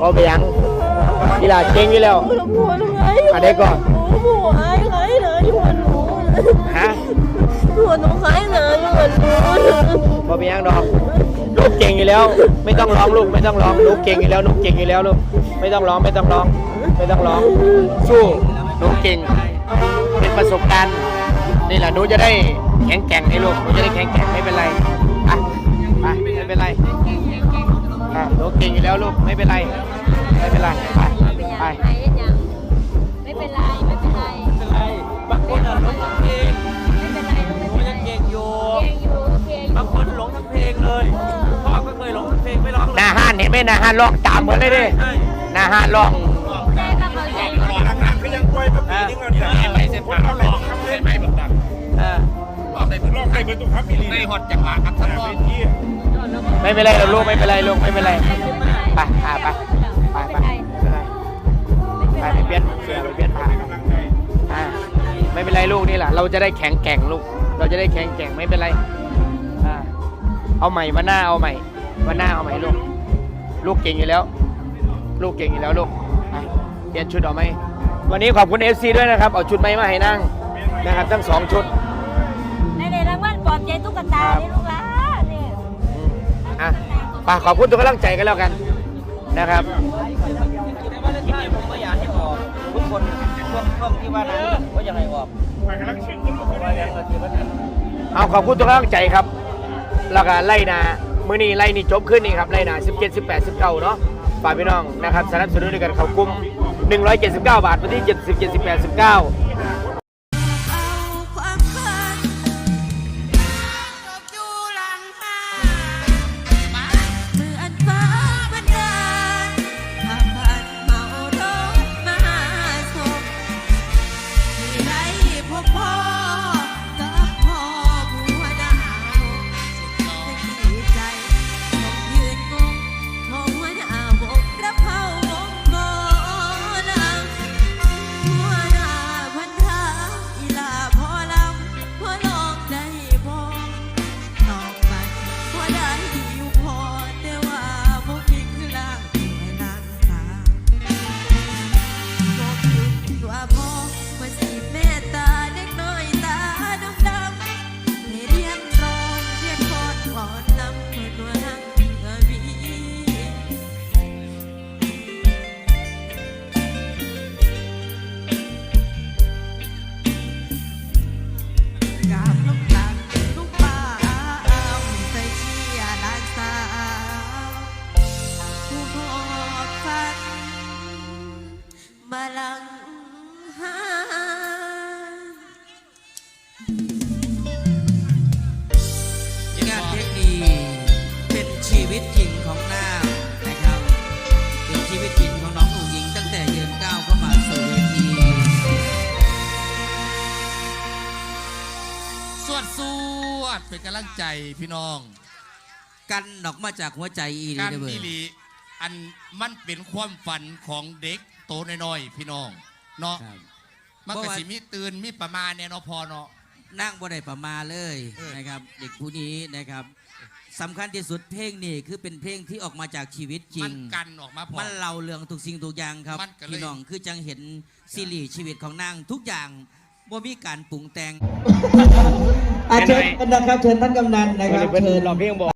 เอาไปยังกีฬาเก่งอยู่แล้วหนูปวดไงอันนี้ก่อนหนูปวดไอ้ไงเลยอยู่กับหนูฮะปวดหนูไข้หนาอยู่กับหนูพอไปยังดอกลูกเก่งอยู่แล้ว ไม่ต้องร้องลูกไม่ต้องร้องลูกเก่งอยู่แล้วลูกเก่งอยู่แล้วลูกไม่ต้องร้องไม่ต้องร้อง ไม่ต้องร้อง สู้ลูกเก่ง เป็นประสบการณ์นี่แหละหนูจะได้แข็งแกร่งให้ลูกหนูจะได้แข็งแกร่งไม่เป็นไรอะไปไม่เป็นไร อะหนูเก่งอยู่แล้วลูกไม่เป็นไร ไม่เป็นไรไปไปไม่เป็นไรไม่เป็นไรไม่เป็นไรบางคนอะหลงทั้งเพลงไม่เป็นไรลูกหนูยังเก่งอยู่บางคนหลงทั้งเพลงเลยพ่อก็เคยหลงทั้งเพลงไม่ร้องเลยนาห้านเห็นไหมนาห้านร้องตามเหมดเลยดินาห้านร้องแม่ก็เข้าใจอยู่ก็ยังกล้วยมาปีนึงแล้วเนี่ยไม่เส้นทางหลอกครับไม่แบบนั้น ได้ลองไปเบอร์ตุ้งครับพี่ลีในหอดจังหวะครับทั้งรอบไม่เป็นไรหรอกลูกไม่เป็นไรลูกไม่เป็นไรไปอะไปไปไปไปไปเปลี่ยนเสือไปเปลี่ยนผ้าไม่เป็นไรลูกนี่แหละเราจะได้แข็งแกร่งลูก เราจะได้แข็งแกร่งไม่เป็นไรเอาใหม่วันหน้าเอาใหม่วันหน้าเอาใหม่ลูก ลูกเก่งอยู่แล้ว ลูกเก่งอยู่แล้วลูกเปลี่ยนชุดเอาไหมวันนี้ขอบคุณเอฟซีด้วยนะครับ เอาชุดใหม่มาให้นั่งนะครับทั้งสองชุด ใจตุ๊กตานี่ลูกหลานนี่อืมอะไปขอบคุณทุกกำลังใจกันแล้วกันนะครับในวันเลนไทน์ผมก็อยากให้ออกทุกคนช่วงช่วงที่ว่านั้นก็ยังไงออกไปกำลังชิงกันลูกว่าอย่างเดียวกันเอาขอบคุณทุกกำลังใจครับ แล้วก็ไล่นามื้อนี้ไล่นี่จบขึ้นนี่ครับไล่นา17 18 19เนาะฝากพี่น้องนะครับสนับสนุนด้วยกันเขากลุ่ม179 บาทวันที่70 78 19 มาลังหางานเทคนิคเป็นชีวิตจริงของนางนะครับ เป็นชีวิตจริงของน้องผู้หญิงตั้งแต่เดินก้าวเข้ามาสู่เวทีสวดสวดเป็นกำลังใจพี่น้อง กันออกมาจากหัวใจอีหลีการเด้อเบออีหลี อันมันเป็นความฝันของเด็กโตน้อยๆพี่น้องเนาะครับ มันเพก็ราะว่าสิมีตื่นมีประมาณเนี่ยเนาะพอเนาะ นั่งบ่ได้ประมาเลยเออ นะครับ เด็กผู้นี้นะครับสำคัญที่สุดเพลงนี้คือเป็นเพลงที่ออกมาจากชีวิตจริมัง นกันออกมาพอ มันเล่าเรื่องทุกสิ่งทุกอย่างครับมันก็เลย พี่น้องคือจังเห็นซีรีส์ชีวิตของนางทุกอย่างบ่มีการปรุงแต่ง อาเชิญนะครับเชิญท่านกำนันนะเพิ่นเพิ่นร้องเพลงบอก